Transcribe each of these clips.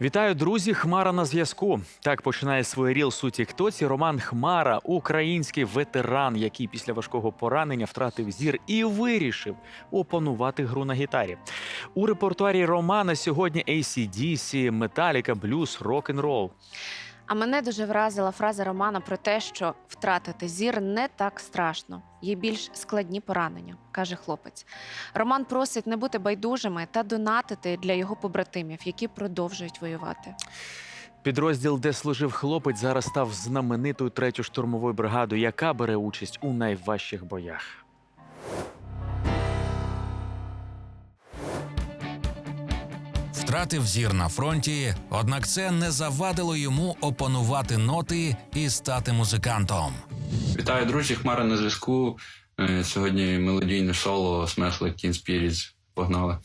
Вітаю, друзі! Хмара на зв'язку. Так починає свій суті. у Тіктоці. Роман Хмара, український ветеран, який після важкого поранення втратив зір і вирішив опанувати гру на гітарі. У репертуарі Романа сьогодні ACDC, Металіка, блюз, рок-н-рол. А мене дуже вразила фраза Романа про те, що втратити зір не так страшно. Є більш складні поранення, каже хлопець. Роман просить не бути байдужими та донатити для його побратимів, які продовжують воювати. Підрозділ, де служив хлопець, зараз став знаменитою третьою штурмовою бригадою, яка бере участь у найважчих боях. Втратив зір на фронті, однак це не завадило йому опанувати ноти і стати музикантом. Вітаю, друзі! Хмара на зв'язку. Е, Сьогодні мелодійне соло Smells Like Teen. Погнали.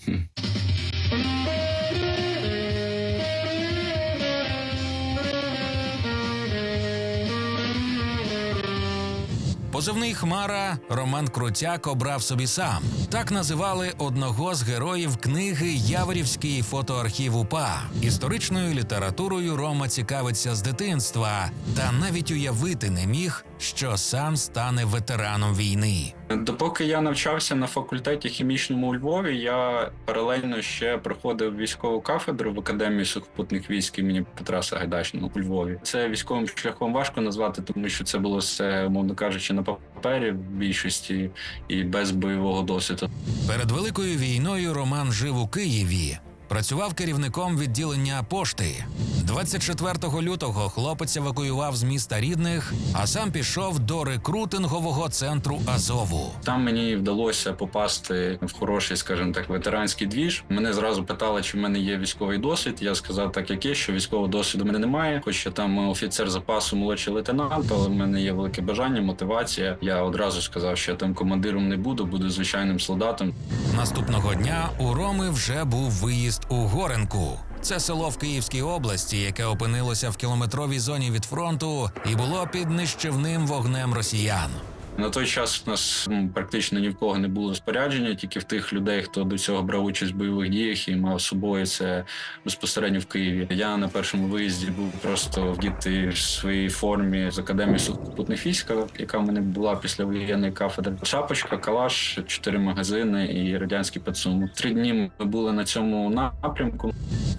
Позивний Хмара Роман Крутяк обрав собі сам. Так називали одного з героїв книги Яворівський фотоархів УПА. Історичною літературою Рома цікавиться з дитинства, та навіть уявити не міг, що сам стане ветераном війни. Допоки я навчався на факультеті хімічному у Львові, я паралельно ще проходив військову кафедру в академії сухопутних військ імені Петра Сагайдачного у Львові. Це військовим шляхом важко назвати, тому що це було все, мовно кажучи, на папері в більшості і без бойового досвіду. Перед великою війною Роман жив у Києві. Працював керівником відділення пошти. 24 лютого хлопець евакуював з міста рідних, а сам пішов до рекрутингового центру Азову. Там мені вдалося попасти в хороший, скажімо так, ветеранський двіж. Мене зразу питали, чи в мене є військовий досвід. Я сказав, так як є, що військового досвіду в мене немає. Хоч я там офіцер запасу, молодший лейтенант, але в мене є велике бажання, мотивація. Я одразу сказав, що я там командиром не буду, буду звичайним солдатом. Наступного дня у Роми вже був виїзд у Горенку. Це село в Київській області, яке опинилося в кілометровій зоні від фронту і було під нищівним вогнем росіян. На той час у нас практично ні в кого не було спорядження, тільки в тих людей, хто до цього брав участь в бойових діях і мав з собою це безпосередньо в Києві. Я на першому виїзді був просто вдіти в своїй формі з академії сухопутних військ, яка в мене була після воєнної кафедри. Шапочка, калаш, чотири магазини і радянський пацум. Три дні ми були на цьому напрямку.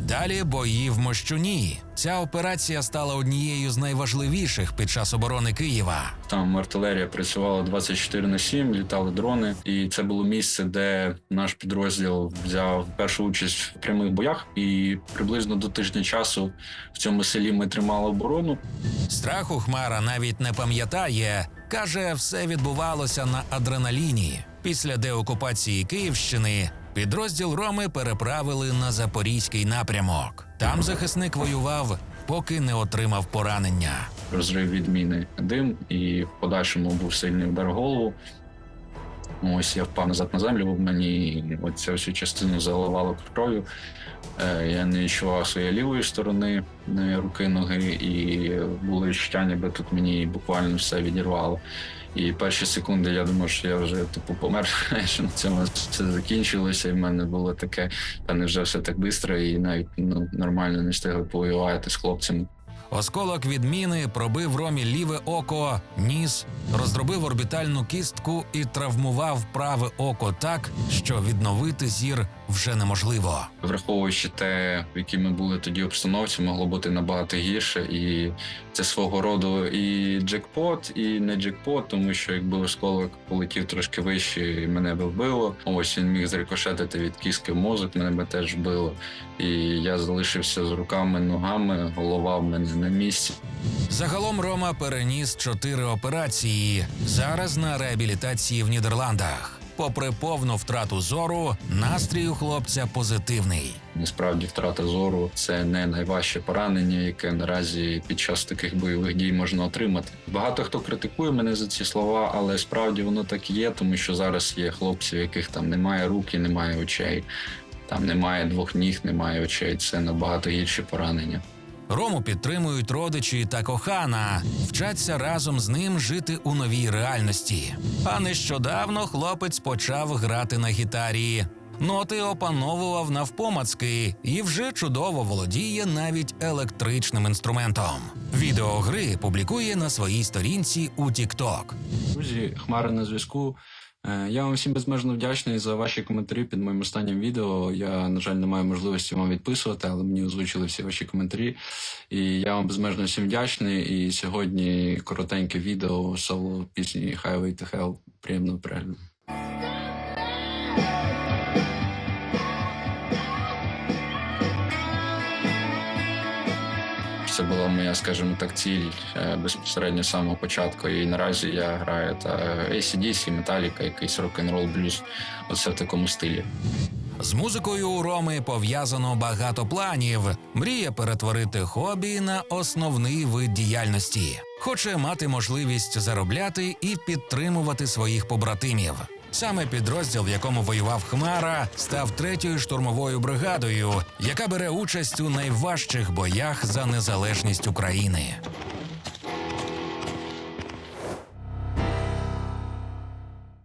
Далі бої в Мощуні. Ця операція стала однією з найважливіших під час оборони Києва. Там артилерія працювала 24 на 7, літали дрони, і це було місце, де наш підрозділ взяв першу участь в прямих боях. І приблизно до тижня часу в цьому селі ми тримали оборону. Страху Хмара навіть не пам'ятає. Каже, все відбувалося на адреналіні. Після деокупації Київщини підрозділ Роми переправили на запорізький напрямок. Там захисник воював, поки не отримав поранення. Розрив від міни дим, і в подальшому був сильний удар голову. Ось я впав назад на землю, мені оця всю частину заливало кров'ю. Е, Я не відчував своєї лівої сторони е, руки, ноги, і було відчуття, ніби тут мені буквально все відірвало. І перші секунди я думав, що я вже типу помер, що на цьому все закінчилося. І в мене було таке, та не вже все так швидко, і навіть ну, нормально не встигли повоювати з хлопцями. Осколок відміни пробив ромі ліве око, ніс, роздробив орбітальну кістку і травмував праве око так, що відновити зір вже неможливо. Враховуючи те, в якій ми були тоді обстановці, могло бути набагато гірше, і це свого роду і джекпот, і не джекпот, тому що якби осколок полетів трошки вище, і мене би вбило. Ось він міг зрикошетити від кістки в мозок, мене би теж вбило. І я залишився з руками, ногами, голова в мене на місці. Загалом Рома переніс чотири операції. Зараз на реабілітації в Нідерландах. Попри повну втрату зору, настрій у хлопця позитивний. Насправді втрата зору це не найважче поранення, яке наразі під час таких бойових дій можна отримати. Багато хто критикує мене за ці слова, але справді воно так і є, тому що зараз є хлопці, в яких там немає рук і немає очей, там немає двох ніг, немає очей. Це набагато гірші поранення. Рому підтримують родичі та кохана, вчаться разом з ним жити у новій реальності. А нещодавно хлопець почав грати на гітарі. Ноти опановував навпомацки і вже чудово володіє навіть електричним інструментом. Відео гри публікує на своїй сторінці у TikTok. Друзі, Хмара на зв'язку. Е, Я вам всім безмежно вдячний за ваші коментарі під моїм останнім відео. Я, на жаль, не маю можливості вам відписувати, але мені озвучили всі ваші коментарі. І я вам безмежно всім вдячний. І сьогодні коротеньке відео соло пісні Highway to Hell. Приємного перегляду. Це була моя, скажімо так, ціль е, безпосередньо з самого початку. І наразі я граю та ACDC, Metallica, якийсь рок-н-рол блюз. Оце в такому стилі. З музикою у Роми пов'язано багато планів. Мріє перетворити хобі на основний вид діяльності. Хоче мати можливість заробляти і підтримувати своїх побратимів. Саме підрозділ, в якому воював Хмара, став третьою штурмовою бригадою, яка бере участь у найважчих боях за незалежність України.